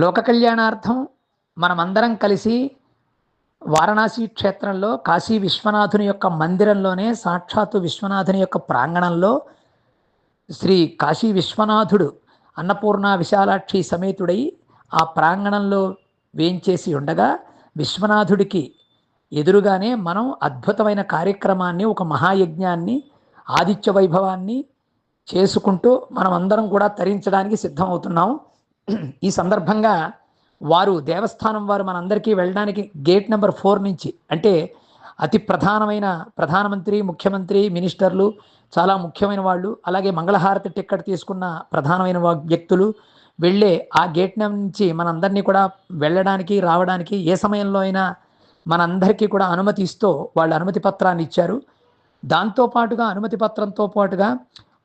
లోక కళ్యాణార్థం మనమందరం కలిసి వారణాసి క్షేత్రంలో కాశీ విశ్వనాథుని యొక్క మందిరంలోనే సాక్షాత్తు విశ్వనాథుని యొక్క ప్రాంగణంలో శ్రీ కాశీ విశ్వనాథుడు అన్నపూర్ణ విశాలాక్షి సమేతుడై ఆ ప్రాంగణంలో వేంచేసి ఉండగా విశ్వనాథుడికి ఎదురుగానే మనం అద్భుతమైన కార్యక్రమాన్ని ఒక మహాయజ్ఞాన్ని ఆదిత్య వైభవాన్ని చేసుకుంటూ మనం అందరం కూడా తరించడానికి సిద్ధమవుతున్నాం. ఈ సందర్భంగా వారు దేవస్థానం వారు మనందరికీ వెళ్ళడానికి గేట్ నెంబర్ ఫోర్ నుంచి అంటే అతి ప్రధానమైన ప్రధానమంత్రి ముఖ్యమంత్రి మినిస్టర్లు చాలా ముఖ్యమైన వాళ్ళు అలాగే మంగళహారతి టిక్కెట్ తీసుకున్న ప్రధానమైన వ్యక్తులు వెళ్ళే ఆ గేట్ నుంచి మనందరినీ కూడా వెళ్ళడానికి రావడానికి ఏ సమయంలో అయినా మనందరికీ కూడా అనుమతి ఇస్తూ వాళ్ళు అనుమతి పత్రాన్ని ఇచ్చారు. దాంతో పాటుగా అనుమతి పత్రంతో పాటుగా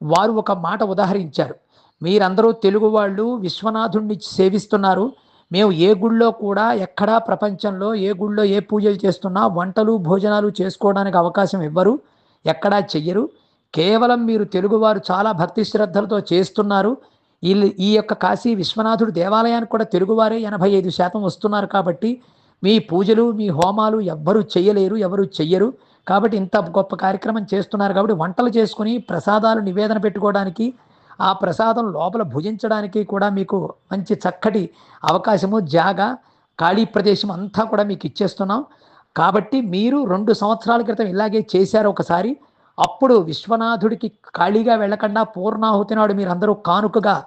వారు ఒక మాట ఉదాహరించారు. మీరందరూ తెలుగు వాళ్ళు విశ్వనాథుణ్ణి సేవిస్తున్నారు. మేము ఏ గుళ్ళో కూడా ఎక్కడా ప్రపంచంలో ఏ గుళ్ళో ఏ పూజలు చేస్తున్నా వంటలు భోజనాలు చేసుకోవడానికి అవకాశం ఇవ్వరు ఎక్కడా చెయ్యరు. కేవలం మీరు తెలుగువారు చాలా భక్తి శ్రద్ధలతో చేస్తున్నారు. వీళ్ళు ఈ యొక్క కాశీ విశ్వనాథుడు దేవాలయానికి కూడా తెలుగువారే ఎనభై ఐదు శాతం వస్తున్నారు కాబట్టి మీ పూజలు మీ హోమాలు ఎవ్వరూ చెయ్యలేరు ఎవరు చెయ్యరు. కాబట్టి ఇంత గొప్ప కార్యక్రమం చేస్తున్నారు కాబట్టి వంటలు చేసుకుని ప్రసాదాలు నివేదన పెట్టుకోవడానికి ఆ ప్రసాదం లోపల భుజించడానికి కూడా మీకు మంచి చక్కటి అవకాశము జాగా ఖాళీ ప్రదేశం అంతా కూడా మీకు ఇచ్చేస్తున్నాం. కాబట్టి మీరు రెండు సంవత్సరాల క్రితం ఇలాగే చేశారు ఒకసారి. అప్పుడు విశ్వనాథుడికి ఖాళీగా వెళ్ళకుండా పూర్ణాహుతి నాడు మీరు అందరూ కానుకగా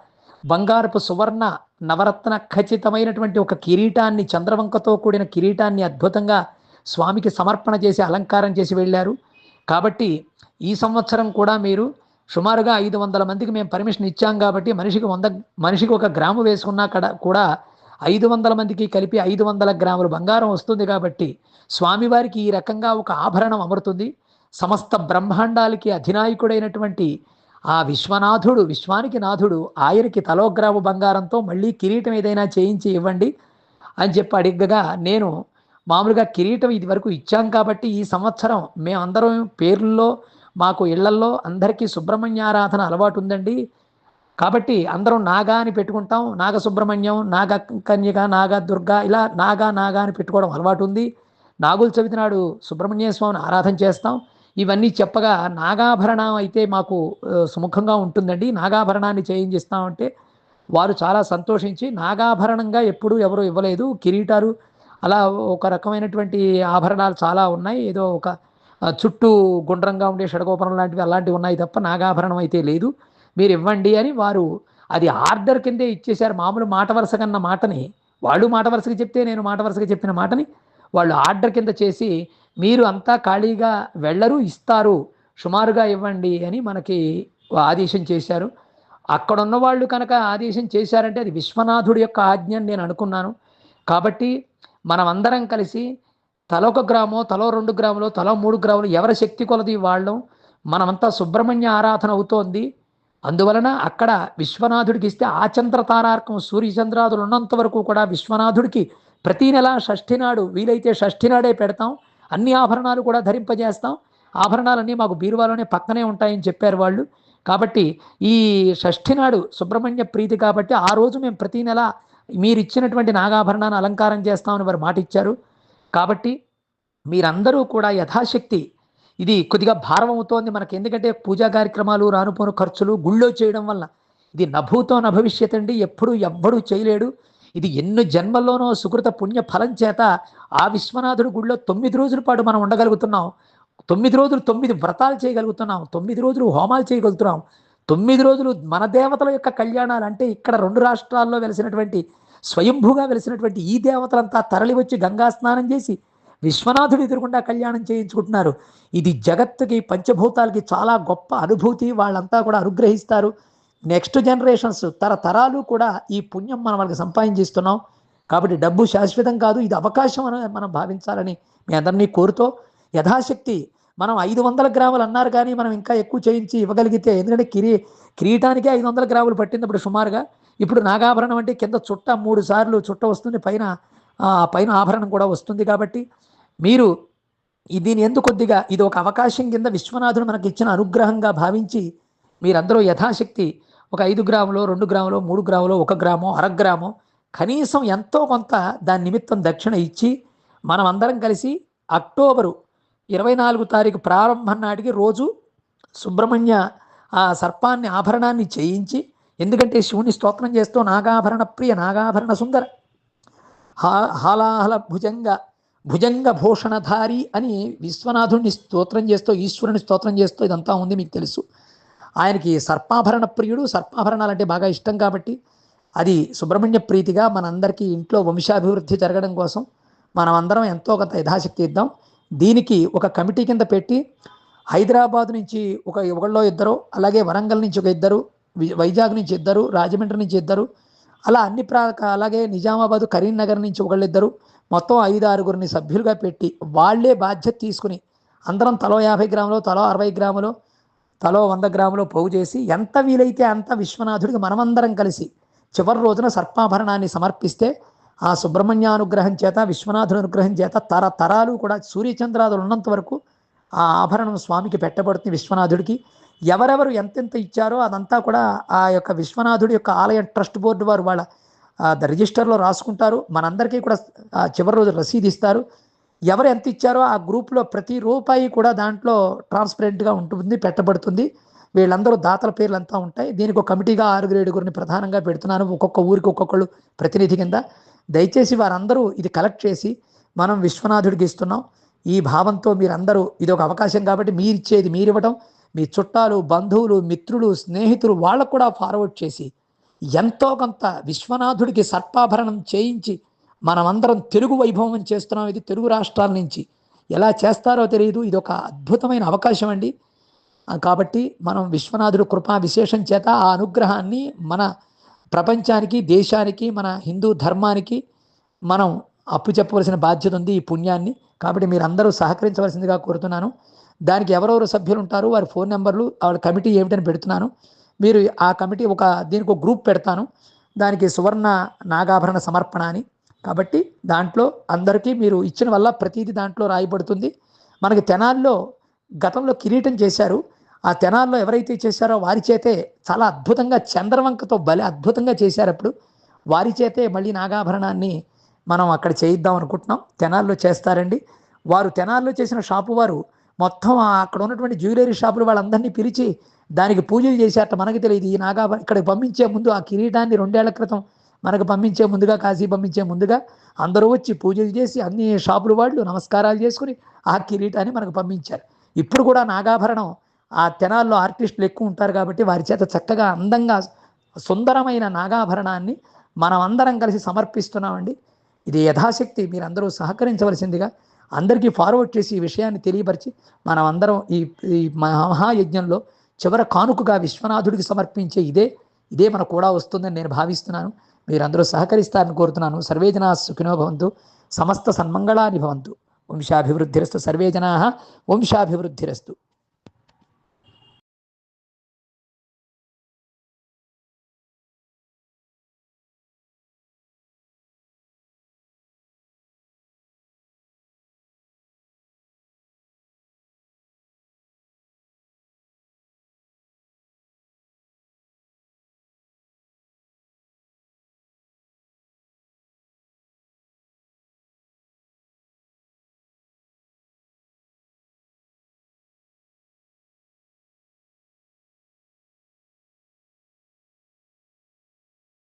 బంగారపు సువర్ణ నవరత్న ఖచ్చితమైనటువంటి ఒక కిరీటాన్ని చంద్రవంకతో కూడిన కిరీటాన్ని అద్భుతంగా స్వామికి సమర్పణ చేసి అలంకారం చేసి వెళ్ళారు. కాబట్టి ఈ సంవత్సరం కూడా మీరు సుమారుగా ఐదు వందల మందికి మేము పర్మిషన్ ఇచ్చాం కాబట్టి మనిషికి వంద మనిషికి ఒక గ్రాము వేసుకున్నా కడ కూడా ఐదు వందల మందికి కలిపి ఐదు వందల గ్రాములు బంగారం వస్తుంది కాబట్టి స్వామివారికి ఈ రకంగా ఒక ఆభరణం అమరుతుంది. సమస్త బ్రహ్మాండాలకి అధినాయకుడైనటువంటి ఆ విశ్వనాథుడు విశ్వానికి నాథుడు ఆయనకి తలోగ్రాము బంగారంతో మళ్ళీ కిరీటం ఏదైనా చేయించి ఇవ్వండి అని చెప్పి అడిగగా నేను మామూలుగా కిరీటం ఇది వరకు ఇచ్చాం కాబట్టి ఈ సంవత్సరం మేమందరం పేర్లలో మాకు ఇళ్ళల్లో అందరికీ సుబ్రహ్మణ్యారాధన అలవాటు ఉందండి కాబట్టి అందరం నాగా అని పెట్టుకుంటాం. నాగ సుబ్రహ్మణ్యం నాగ కన్యక నాగ దుర్గా ఇలా నాగా నాగా అని పెట్టుకోవడం అలవాటు ఉంది నాగుల చవితి నాడు సుబ్రహ్మణ్య స్వామిని ఆరాధన చేస్తాం. ఇవన్నీ చెప్పగా నాగాభరణం అయితే మాకు సుముఖంగా ఉంటుందండి. నాగాభరణాన్ని చేయించిస్తామంటే వారు చాలా సంతోషించి నాగాభరణంగా ఎప్పుడూ ఎవరు ఇవ్వలేదు. కిరీటాలు అలా ఒక రకమైనటువంటి ఆభరణాలు చాలా ఉన్నాయి. ఏదో ఒక చుట్టూ గుండ్రంగా ఉండే షడగోపురం లాంటివి అలాంటివి ఉన్నాయి తప్ప నాగాభరణం అయితే లేదు. మీరు ఇవ్వండి అని వారు అది ఆర్డర్ కిందే ఇచ్చేశారు. మామూలు మాట వరుస కన్న మాటని వాళ్ళు మాట వరుసగా చెప్తే నేను మాట వరుసగా చెప్పిన మాటని వాళ్ళు ఆర్డర్ కింద చేసి మీరు అంతా ఖాళీగా వెళ్ళరు ఇస్తారు సుమారుగా ఇవ్వండి అని మనకి ఆదేశం చేశారు. అక్కడున్న వాళ్ళు కనుక ఆదేశం చేశారంటే అది విశ్వనాథుడి యొక్క ఆజ్ఞ అని నేను అనుకున్నాను. కాబట్టి మనం అందరం కలిసి తలొక గ్రామో తలో రెండు గ్రాములు తలో మూడు గ్రాములు ఎవరి శక్తి కొలది వాళ్ళం? మనమంతా సుబ్రహ్మణ్య ఆరాధన అవుతోంది. అందువలన అక్కడ విశ్వనాథుడికి ఇస్తే ఆచంద్ర తారార్కం సూర్యచంద్రాదులు ఉన్నంత వరకు కూడా విశ్వనాథుడికి ప్రతి నెల షష్ఠి నాడు వీలైతే షష్ఠి నాడే పెడతాం. అన్ని ఆభరణాలు కూడా ధరింపజేస్తాం. ఆభరణాలన్నీ మాకు బీరువాలోనే పక్కనే ఉంటాయని చెప్పారు వాళ్ళు. కాబట్టి ఈ షష్ఠి నాడు సుబ్రహ్మణ్య ప్రీతి కాబట్టి ఆ రోజు మేము ప్రతి నెల మీరు ఇచ్చినటువంటి నాగాభరణాన్ని అలంకారం చేస్తామని వారు మాట ఇచ్చారు కాబట్టి మీరందరూ కూడా యథాశక్తి. ఇది కొద్దిగా భారం అవుతోంది మనకి. ఎందుకంటే పూజా కార్యక్రమాలు రానుపోను ఖర్చులు గుళ్ళో చేయడం వల్ల ఇది నభూతో నభవిష్యత్ అండి. ఎప్పుడు ఎవ్వడూ చేయలేడు. ఇది ఎన్ని జన్మల్లోనో సుకృత పుణ్య ఫలం చేత ఆ విశ్వనాథుడు గుళ్ళో తొమ్మిది రోజుల పాటు మనం ఉండగలుగుతున్నాం. తొమ్మిది రోజులు తొమ్మిది వ్రతాలు చేయగలుగుతున్నాం. తొమ్మిది రోజులు హోమాలు చేయగలుగుతున్నాం. తొమ్మిది రోజులు మన దేవతల యొక్క కళ్యాణాలు అంటే ఇక్కడ రెండు రాష్ట్రాల్లో వెలిసినటువంటి స్వయంభూగా వెలిసినటువంటి ఈ దేవతలంతా తరలి వచ్చి గంగా స్నానం చేసి విశ్వనాథుడు ఎదురుకుండా కళ్యాణం చేయించుకుంటున్నారు. ఇది జగత్తుకి పంచభూతాలకి చాలా గొప్ప అనుభూతి. వాళ్ళంతా కూడా అనుగ్రహిస్తారు. నెక్స్ట్ జనరేషన్స్ తరతరాలు కూడా ఈ పుణ్యం మనం వాళ్ళకి సంపాదించిస్తున్నాం. కాబట్టి డబ్బు శాశ్వతం కాదు. ఇది అవకాశం అని మనం భావించాలని మీ అందరినీ కోరుతూ యథాశక్తి మనం ఐదు వందల గ్రాములు అన్నారు కానీ మనం ఇంకా ఎక్కువ చేయించి ఇవ్వగలిగితే ఎందుకంటే కిరీ కిరీటానికే ఐదు వందల గ్రాములు పట్టినప్పుడు సుమారుగా. ఇప్పుడు నాగాభరణం అంటే కింద చుట్ట మూడు సార్లు చుట్ట వస్తుంది పైన పైన ఆభరణం కూడా వస్తుంది కాబట్టి మీరు దీని ఎందుకు కొద్దిగా ఇది ఒక అవకాశం కింద విశ్వనాథుడు మనకి ఇచ్చిన అనుగ్రహంగా భావించి మీరందరూ యథాశక్తి ఒక ఐదు గ్రాములో రెండు గ్రాములో మూడు గ్రాములో ఒక గ్రామో అర గ్రామో కనీసం ఎంతో కొంత దాని నిమిత్తం దక్షిణ ఇచ్చి మనం అందరం కలిసి అక్టోబరు ఇరవై నాలుగు తారీఖు ప్రారంభం నాటికి రోజు సుబ్రహ్మణ్య ఆ సర్పాన్ని ఆభరణాన్ని చేయించి ఎందుకంటే శివుని స్తోత్రం చేస్తూ నాగాభరణ ప్రియ నాగాభరణ సుందర. హా హాలాహల భుజంగ భుజంగ భూషణధారి అని విశ్వనాథుడిని స్తోత్రం చేస్తూ ఈశ్వరుని స్తోత్రం చేస్తూ ఇదంతా ఉంది మీకు తెలుసు. ఆయనకి సర్పాభరణ ప్రియుడు సర్పాభరణాలు అంటే బాగా ఇష్టం కాబట్టి అది సుబ్రహ్మణ్య ప్రీతిగా మనందరికీ ఇంట్లో వంశాభివృద్ధి జరగడం కోసం మనం అందరం ఎంతో కొంత యథాశక్తి ఇద్దాం. దీనికి ఒక కమిటీ కింద పెట్టి హైదరాబాద్ నుంచి ఒక ఒకళ్ళో ఇద్దరు అలాగే వరంగల్ నుంచి ఒక ఇద్దరు వైజాగ్ నుంచి ఇద్దరు రాజమండ్రి నుంచి ఇద్దరు అలా అన్ని ప్రా అలాగే నిజామాబాద్ కరీంనగర్ నుంచి ఒకళ్ళిద్దరు మొత్తం ఐదు ఆరుగురిని సభ్యులుగా పెట్టి వాళ్ళే బాధ్యత తీసుకుని అందరం తలో యాభై గ్రాములు తలో అరవై గ్రాములు తలో వంద గ్రాములు పోగు చేసి ఎంత వీలైతే అంత విశ్వనాథుడికి మనమందరం కలిసి చివరి రోజున సర్పాభరణాన్ని సమర్పిస్తే ఆ సుబ్రహ్మణ్యానుగ్రహం చేత విశ్వనాథుడు అనుగ్రహం చేత తరతరాలు కూడా సూర్యచంద్రాదులు ఉన్నంత వరకు ఆ ఆభరణం స్వామికి పెట్టబడుతుంది విశ్వనాథుడికి. ఎవరెవరు ఎంతెంత ఇచ్చారో అదంతా కూడా ఆ యొక్క విశ్వనాథుడి యొక్క ఆలయ ట్రస్ట్ బోర్డు వారు వాళ్ళ ద రిజిస్టర్లో రాసుకుంటారు. మనందరికీ కూడా చివరి రోజు రసీదు ఇస్తారు. ఎవరు ఎంత ఇచ్చారో ఆ గ్రూప్లో ప్రతి రూపాయి కూడా దాంట్లో ట్రాన్స్పరెంట్గా ఉంటుంది పెట్టబడుతుంది. వీళ్ళందరూ దాతల పేర్లు అంతా ఉంటాయి. దీనికి ఒక కమిటీగా ఆరుగురు ఏడుగురిని ప్రధానంగా పెడుతున్నాను. ఒక్కొక్క ఊరికి ఒక్కొక్కళ్ళు ప్రతినిధి కింద. దయచేసి వారందరూ ఇది కలెక్ట్ చేసి మనం విశ్వనాథుడికి ఇస్తున్నాం. ఈ భావంతో మీరందరూ ఇది ఒక అవకాశం కాబట్టి మీరిచ్చేది మీరు మీ చుట్టాలు బంధువులు మిత్రులు స్నేహితులు వాళ్ళకు కూడా ఫార్వర్డ్ చేసి ఎంతో కొంత విశ్వనాథుడికి సర్పాభరణం చేయించి మనమందరం తెలుగు వైభవం చేస్తున్నాం. ఇది తెలుగు రాష్ట్రాల నుంచి ఎలా చేస్తారో తెలియదు. ఇది ఒక అద్భుతమైన అవకాశం అండి. కాబట్టి మనం విశ్వనాథుడు కృపా విశేషం చేత ఆ అనుగ్రహాన్ని మన ప్రపంచానికి దేశానికి మన హిందూ ధర్మానికి మనం అప్పు చెప్పవలసిన బాధ్యత ఉంది ఈ పుణ్యాన్ని. కాబట్టి మీరు అందరూ సహకరించవలసిందిగా కోరుతున్నాను. దానికి ఎవరెవరు సభ్యులు ఉంటారు వారి ఫోన్ నెంబర్లు వాళ్ళ కమిటీ ఏమిటని పెడుతున్నాను. మీరు ఆ కమిటీ ఒక దీనికి ఒక గ్రూప్ పెడతాను. దానికి సువర్ణ నాగాభరణ సమర్పణ అని. కాబట్టి దాంట్లో అందరికీ మీరు ఇచ్చిన వల్ల ప్రతిదీ దాంట్లో రాయబడుతుంది. మనకి తెనాల్లో గతంలో కిరీటం చేశారు. ఆ తెనాల్లో ఎవరైతే చేశారో వారి చేతే చాలా అద్భుతంగా చంద్రవంకతో బలి అద్భుతంగా చేశారు అప్పుడు. వారి చేతే మళ్ళీ నాగాభరణాన్ని మనం అక్కడ చేయిద్దాం అనుకుంటున్నాం. తెనాల్లో చేస్తారండి. వారు తెనాల్లో చేసిన షాపు వారు మొత్తం అక్కడ ఉన్నటువంటి జ్యువెలరీ షాపులు వాళ్ళందరినీ పిలిచి దానికి పూజలు చేసేట మనకు తెలియదు. ఈ నాగా ఇక్కడికి పంపించే ముందు ఆ కిరీటాన్ని రెండేళ్ళ క్రితం మనకు పంపించే ముందుగా కాశీ పంపించే ముందుగా అందరూ వచ్చి పూజలు చేసి అన్ని షాపులు వాళ్ళు నమస్కారాలు చేసుకుని ఆ కిరీటాన్ని మనకు పంపించారు. ఇప్పుడు కూడా నాగాభరణం ఆ తెనాల్లో ఆర్టిస్టులు ఎక్కువ ఉంటారు కాబట్టి వారి చేత చక్కగా అందంగా సుందరమైన నాగాభరణాన్ని మనం అందరం కలిసి సమర్పిస్తున్నామండి. ఇది యథాశక్తి. మీరందరూ సహకరించవలసిందిగా అందరికీ ఫార్వర్డ్ చేసి ఈ విషయాన్ని తెలియపరిచి మనం అందరం ఈ ఈ మహాయజ్ఞంలో చివర కానుకగా విశ్వనాథుడికి సమర్పించే ఇదే ఇదే మనకు కూడా వస్తుందని నేను భావిస్తున్నాను. మీరందరూ సహకరిస్తారని కోరుతున్నాను. సర్వే జనా సుఖినో భవంతు. సమస్త సన్మంగళాని భవంతు. వంశాభివృద్ధిరస్తు. సర్వే జనా వంశాభివృద్ధిరస్తు.